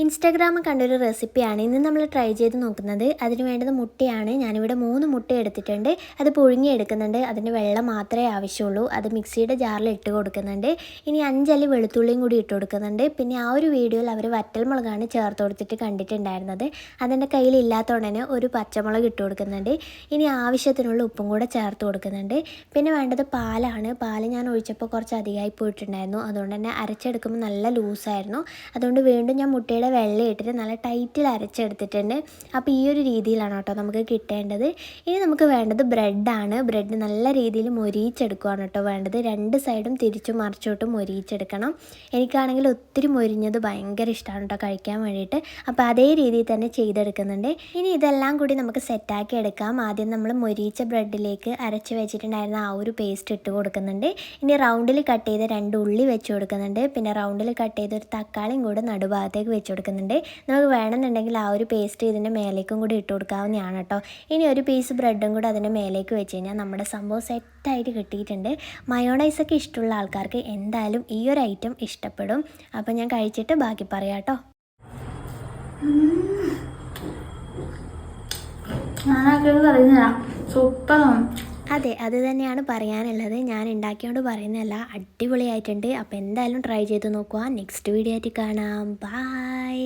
ഇൻസ്റ്റാഗ്രാമിൽ കണ്ടൊരു റെസിപ്പിയാണ്. ഇന്ന് നമ്മൾ ട്രൈ ചെയ്ത് നോക്കുന്നത് അതിന് വേണ്ടത് മുട്ടയാണ്. ഞാനിവിടെ മൂന്ന് മുട്ട എടുത്തിട്ടുണ്ട്. അത് പുഴുങ്ങി എടുക്കുന്നുണ്ട്. അതിന്റെ വെള്ളം മാത്രമേ ആവശ്യമുള്ളൂ. അത് മിക്സിയുടെ ജാറിൽ ഇട്ട് കൊടുക്കുന്നുണ്ട്. ഇനി അഞ്ചല്ലി വെളുത്തുള്ളിയും കൂടി ഇട്ട് കൊടുക്കുന്നുണ്ട്. പിന്നെ ആ ഒരു വീഡിയോയിൽ അവർ വറ്റൽമുളകാണ് ചേർത്ത് കൊടുത്തിട്ട് കണ്ടിട്ടുണ്ടായിരുന്നത്. അതെന്റെ കയ്യിൽ ഇല്ലാത്തതുകൊണ്ട് ഒരു പച്ചമുളക് ഇട്ട് കൊടുക്കുന്നുണ്ട്. ഇനി ആവശ്യത്തിനുള്ള ഉപ്പും കൂടെ ചേർത്ത് കൊടുക്കുന്നുണ്ട്. പിന്നെ വേണ്ടത് പാലാണ്. പാൽ ഞാൻ ഒഴിച്ചപ്പോൾ കുറച്ച് അധികമായി പോയിട്ടുണ്ടായിരുന്നു. അതുകൊണ്ട് തന്നെ അരച്ചെടുക്കുമ്പോൾ നല്ല ലൂസായിരുന്നു. അതുകൊണ്ട് വീണ്ടും ഞാൻ മുട്ടയുടെ വെള്ളം ഇട്ടിട്ട് നല്ല ടൈറ്റിൽ അരച്ചെടുത്തിട്ടുണ്ട്. അപ്പോൾ ഈ ഒരു രീതിയിലാണ് കേട്ടോ നമുക്ക് കിട്ടേണ്ടത്. ഇനി നമുക്ക് വേണ്ടത് ബ്രെഡാണ്. ബ്രെഡ് നല്ല രീതിയിൽ മൊരിയിച്ചെടുക്കുകയാണ് കേട്ടോ വേണ്ടത്. രണ്ട് സൈഡും തിരിച്ചും മറിച്ചോട്ടും മൊരിയിച്ചെടുക്കണം. എനിക്കാണെങ്കിൽ ഒത്തിരി മൊരിഞ്ഞത് ഭയങ്കര ഇഷ്ടമാണ് കേട്ടോ കഴിക്കാൻ വേണ്ടിയിട്ട്. അപ്പോൾ അതേ രീതിയിൽ തന്നെ ചെയ്തെടുക്കുന്നുണ്ട്. ഇനി ഇതെല്ലാം കൂടി നമുക്ക് സെറ്റാക്കി എടുക്കാം. ആദ്യം നമ്മൾ മൊരിയിച്ച ബ്രെഡിലേക്ക് അരച്ച് വെച്ചിട്ടുണ്ടായിരുന്ന ആ ഒരു പേസ്റ്റ് ഇട്ട് കൊടുക്കുന്നുണ്ട്. ഇനി റൗണ്ടിൽ കട്ട് ചെയ്ത് രണ്ട് ഉള്ളി വെച്ച് കൊടുക്കുന്നുണ്ട്. പിന്നെ റൗണ്ടിൽ കട്ട് ചെയ്ത ഒരു തക്കാളിയും കൂടെ നടുഭാഗത്തേക്ക് വെച്ച് കൊടുക്കുന്നുണ്ട്. നമുക്ക് വേണമെന്നുണ്ടെങ്കിൽ ആ ഒരു പേസ്റ്റ് ഇതിന്റെ മേലേക്കും കൂടി ഇട്ട് കൊടുക്കാവുന്നതാണ് കേട്ടോ. ഇനി ഒരു പീസ് ബ്രെഡും കൂടി അതിന്റെ മേലേക്ക് വെച്ച് കഴിഞ്ഞാൽ നമ്മുടെ സംഭവം സെറ്റായിട്ട് കിട്ടിയിട്ടുണ്ട്. മയോണൈസൊക്കെ ഇഷ്ടമുള്ള ആൾക്കാർക്ക് എന്തായാലും ഈ ഒരു ഐറ്റം ഇഷ്ടപ്പെടും. അപ്പോൾ ഞാൻ കഴിച്ചിട്ട് ബാക്കി പറയാം കേട്ടോ. ഞാനാക്കിയത് സൂപ്പറാണ്. അതെ അത് തന്നെയാണ് പറയാനുള്ളത്. ഞാൻ ഉണ്ടാക്കിയോണ്ട് പറയുന്നതല്ല അടിപൊളിയായിട്ടുണ്ട്. അപ്പോൾ എന്തായാലും ട്രൈ ചെയ്ത് നോക്കുക നെക്സ്റ്റ് വീഡിയോ ആയിട്ട് കാണാം. ബൈ